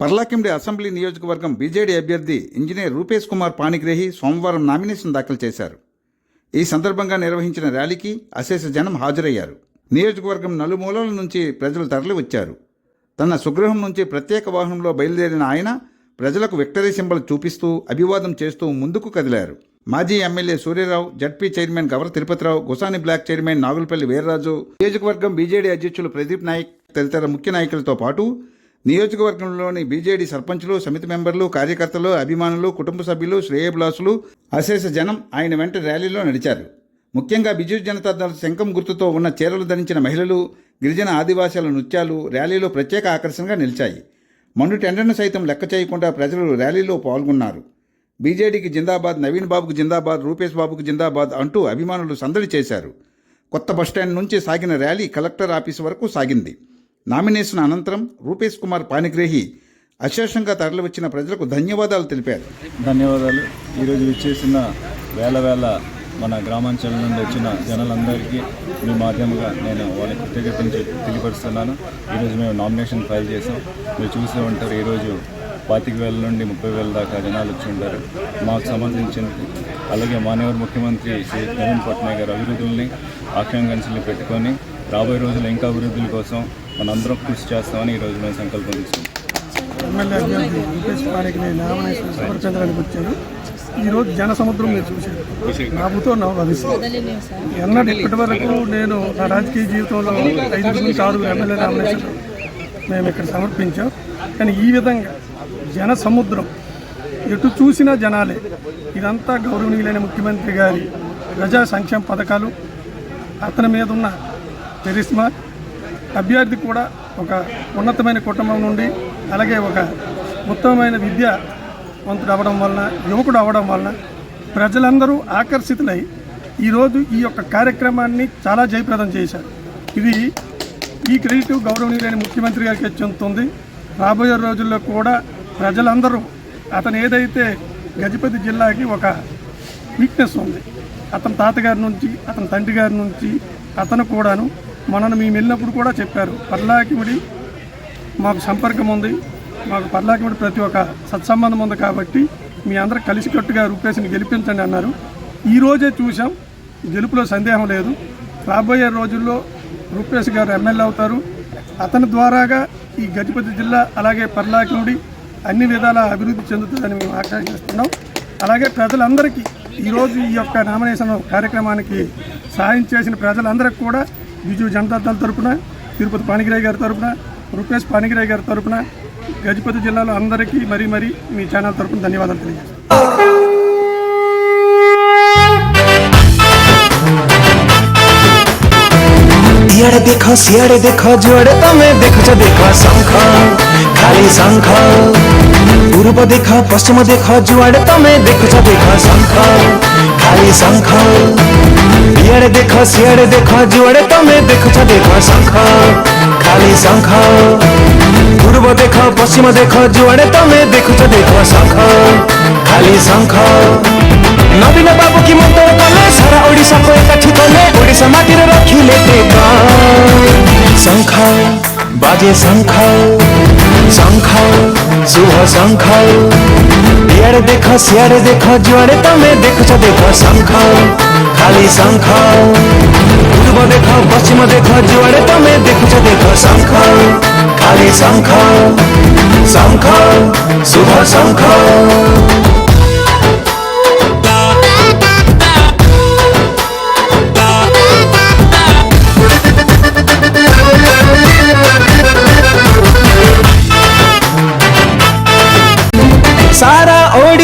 Parlakhemundi assembly నియోజకవర్గం BJD అభ్యర్థి engineer Rupesh Kumar Panigrahi సోమవారం నామినేషన్ దాఖలు చేశారు ఈ సందర్భంగా నిర్వహించిన ర్యాలీకి అశేష జనం హాజరయ్యారు. నియోజకవర్గం నలుమూలల నుంచి ప్రజలు తరలి వచ్చారు తన స్వగృహం నుంచి ప్రత్యేక వాహనంలో బయలుదేరిన ఆయన ప్రజలకు విక్టరీ సింబల్ చూపిస్తూ అభివాదం చేస్తూ ముందుకు కదిలారు. మాజీ MLA Suryarao ZP chairman Gavara Tirupatirao Gusani block chairman Nagulapalli Veerraju నియోజకవర్గం బీజేడీ అధ్యక్షులు ప్రదీప్ నాయక్ తదితర ముఖ్య నాయకులతో పాటు నియోజకవర్గంలోని బీజేడీ సర్పంచులు సమితి మెంబర్లు కార్యకర్తలు అభిమానులు కుటుంబ సభ్యులు శ్రేయభిలాసులు అశేష జనం ఆయన వెంట ర్యాలీలో నడిచారు. ముఖ్యంగా బిజు జనతా దళ శంఖం గుర్తుతో ఉన్న చీరలు ధరించిన మహిళలు గిరిజన ఆదివాసీల నృత్యాలు ర్యాలీలో ప్రత్యేక ఆకర్షణగా నిలిచాయి. మండు టెండర్ను సైతం లెక్క చేయకుండా ప్రజలు ర్యాలీలో పాల్గొన్నారు. బీజేడీకి జిందాబాద్ నవీన్ బాబుకు జిందాబాద్ రూపేష్ బాబుకు జిందాబాద్ అంటూ అభిమానులు సందడి చేశారు. కొత్త బస్టాండ్ నుంచి సాగిన ర్యాలీ కలెక్టర్ ఆఫీసు వరకు సాగింది. నామినేషన్ అనంతరం రూపేష్ కుమార్ పానిగ్రహి అశేషంగా తరలివచ్చిన ప్రజలకు ధన్యవాదాలు తెలిపారు. ధన్యవాదాలు. ఈరోజు విచ్చేసిన వేల వేల మన గ్రామాంచలం నుండి వచ్చిన జనాలందరికీ మీ మాధ్యమంగా నేను వాళ్ళ కృతజ్ఞతలు తెలియపరుస్తున్నాను. ఈరోజు మేము నామినేషన్ ఫైల్ చేసాం మీరు చూసే ఉంటారు ఈరోజు పాతిక వేల నుండి ముప్పై వేల దాకా జనాలు వచ్చి ఉంటారు. మాకు సంబంధించిన అలాగే మాన్యవర్ ముఖ్యమంత్రి శ్రీ నవీన్ పట్నాయక్ గారు అభివృద్ధుల్ని ఆకాంక్షలు పెట్టుకొని రాబోయే రోజుల్లో ఇంకా అభివృద్ధుల కోసం మనందరం కృషి చేస్తామని ఈరోజు మేము సంకల్పం తీసుకున్నాం. ఎమ్మెల్యే అభ్యర్థి రూపేష్ పానికి నేను వచ్చాను ఈరోజు జన సముద్రం మీరు చూశారు. నాకుతో నా ఎన్నడూ ఇప్పటి వరకు నేను నా రాజకీయ జీవితంలో ఐదు నుంచి ఆరు ఎమ్మెల్యే నామినేషన్ మేము ఇక్కడ సమర్పించాం. కానీ ఈ విధంగా జన సముద్రం ఎటు చూసినా జనాలే ఇదంతా గౌరవనీయులైన ముఖ్యమంత్రి గారి ప్రజా సంక్షేమ పథకాలు అతని మీద ఉన్న చరిస్మా అభ్యర్థి కూడా ఒక ఉన్నతమైన కుటుంబం నుండి అలాగే ఒక ఉత్తమమైన విద్య వంతుడు అవ్వడం వలన యువకుడు అవ్వడం వలన ప్రజలందరూ ఆకర్షితులై ఈరోజు ఈ యొక్క కార్యక్రమాన్ని చాలా జయప్రదం చేశారు. ఇది ఈ క్రెడిట్ గౌరవనీయులైన ముఖ్యమంత్రి గారికి చెందుతుంది. రాబోయే రోజుల్లో కూడా ప్రజలందరూ అతను ఏదైతే గజపతి జిల్లాకి ఒక వీక్నెస్ ఉంది అతని తాతగారి నుంచి అతని తండ్రి గారి నుంచి అతను కూడాను మనను మేము వెళ్ళినప్పుడు కూడా చెప్పారు పర్లాకిముడి మాకు సంపర్కం ఉంది మాకు పర్లాకిముడి ప్రతి ఒక్క సత్సంబంధం ఉంది కాబట్టి మీ అందరూ కలిసికట్టుగా రూపేష్ని గెలిపించండి అన్నారు. ఈరోజే చూసాం గెలుపులో సందేహం లేదు. రాబోయే రోజుల్లో రూపేష్ గారు ఎమ్మెల్యే అవుతారు. అతని ద్వారాగా ఈ గజపతి జిల్లా అలాగే పర్లాకిముడి అన్ని విధాల అభివృద్ధి చెందుతుందని మేము ఆకాంక్షిస్తున్నాం అలాగే ప్రజలందరికీ ఈరోజు ఈ యొక్క నామినేషన్ కార్యక్రమానికి సాయం చేసిన ప్రజలందరికీ కూడా బీజు జనతా దళ తరపున తిరుపతి పాణిగ్రాయ్ గారి తరపున రూపేష్ పాణిగ్రాయ్ గారి తరపున గజపతి జిల్లాలో అందరికీ మరీ మరీ మీ ఛానల్ తరపున ధన్యవాదాలు తెలియజేస్తాను ইয়ারে দেখ সিয়ারে দেখ জুয়ারে তুমি দেখছ দেখ শঙ্খ খালি শঙ্খ পূর্ব দেখ পশ্চিম দেখ জুয়ারে তুমি দেখছ দেখ শঙ্খ খালি শঙ্খ सियाड देख सियाड देख जुवाड तमे देखछ देख शंख खाली शंख पूर्व देख पश्चिम देख जुवाड तमे देखछ देख शंख खाली शंख नवीन बाबू की मंत्र कले सारा ओडिसा को एकछु तले ओडिसा माटी रे रखिले ते का शंख बाजे शंख शंख सुह शंख ইয়াড়ে দেখ সিয়াড়ে দেখ যুয়াড়ে তুমি দেখুছ, দেখ শঙ্খ, খালি শঙ্খ। পূর্ব দেখ, পশ্চিম দেখ যুয়াড়ে তুমি দেখুছ, দেখ শঙ্খ, খালি শঙ্খ। শঙ্খ, শুভ শঙ্খ।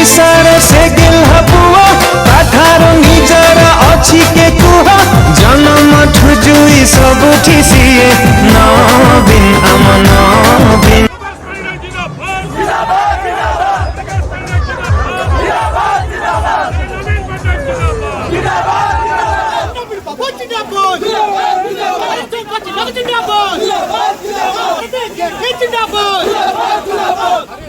ଓଡ଼ିଶାର ସେ ଗେଲ୍ହା ପୁଅ ତାଠାରୁ ନିଜର ଅଛି କେ କୁହ ଜନମଠୁ ଜୁଇ ସବୁଠି ସିଏ ନବୀନ ଆମ ନବୀନ